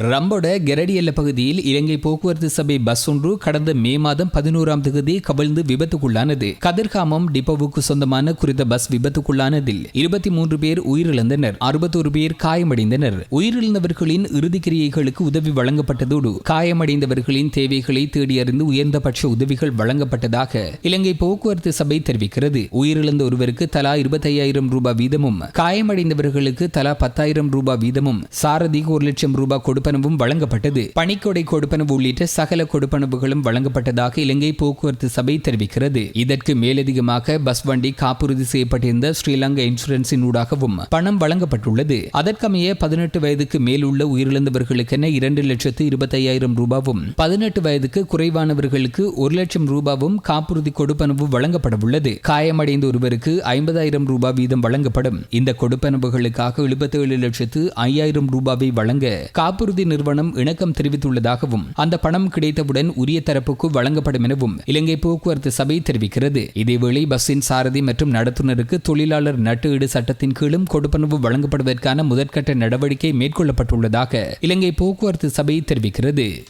ரம்போட கெரடி எல்ல பகுதியில் இலங்கை போக்குவரத்து சபை பஸ் ஒன்று கடந்த மே மாதம் பதினோராம் தேதி கவிழ்ந்து விபத்துக்குள்ளானது. கதிர்காமம் டிப்போவுக்கு சொந்தமான குறித்த பஸ் விபத்துக்குள்ளானதில் இருபத்தி மூன்று பேர் உயிரிழந்தனர் அறுபத்தோரு பேர் காயமடைந்தனர். உயிரிழந்தவர்களின் இறுதிக்கிரியைகளுக்கு உதவி வழங்கப்பட்டதோடு காயமடைந்தவர்களின் தேவைகளை தேடியறிந்து உயர்ந்தபட்ச உதவிகள் வழங்கப்பட்டதாக இலங்கை போக்குவரத்து சபை தெரிவிக்கிறது. உயிரிழந்த ஒருவருக்கு தலா இருபத்தையாயிரம் ரூபாய் வீதமும் காயமடைந்தவர்களுக்கு தலா பத்தாயிரம் ரூபாய் வீதமும் சாரதிக்கு ஒரு லட்சம் ரூபாய் கொடுப்பனவும் வழங்கப்பட்டது. பணிக்கொடை கொடுப்பனவு உள்ளிட்ட சகல கொடுப்பனவுகளும் வழங்கப்பட்டதாக இலங்கை போக்குவரத்து சபை தெரிவிக்கிறது. இதற்கு மேலதிகமாக பஸ் வண்டி காப்புறுதி செய்யப்பட்டிருந்த ஸ்ரீலங்கா இன்சூரன்ஸின் ஊடாகவும் பணம் வழங்கப்பட்டுள்ளது. அதற்கமைய பதினெட்டு வயதுக்கு மேலுள்ள உயிரிழந்தவர்களுக்கென இரண்டு லட்சத்து இருபத்தையாயிரம் ரூபாவும் பதினெட்டு வயதுக்கு குறைவானவர்களுக்கு ஒரு லட்சம் ரூபாவும் காப்புறுதி கொடுப்பனவு வழங்கப்படவுள்ளது. காயமடைந்த ஒருவருக்கு ஐம்பதாயிரம் ரூபாய் வீதம் வழங்கப்படும். இந்த கொடுப்பனவுகளுக்காக எழுபத்தேழு லட்சத்து ஐயாயிரம் ரூபாவை வழங்க காப்புறுதி நிறுவனம் இணக்கம் தெரிவித்துள்ளதாகவும் அந்த பணம் கிடைத்தவுடன் உரிய தரப்புக்கு வழங்கப்படும் எனவும் இலங்கை போக்குவரத்து சபை தெரிவிக்கிறது. இதேவேளை பஸ்ஸின் சாரதி மற்றும் நடத்துனருக்கு தொழிலாளர் நட்டு சட்டத்தின் கீழும் கொடுப்பனவு வழங்கப்படுவதற்கான முதற்கட்ட நடவடிக்கை மேற்கொள்ளப்பட்டுள்ளதாக இலங்கை போக்குவரத்து சபை தெரிவிக்கிறது.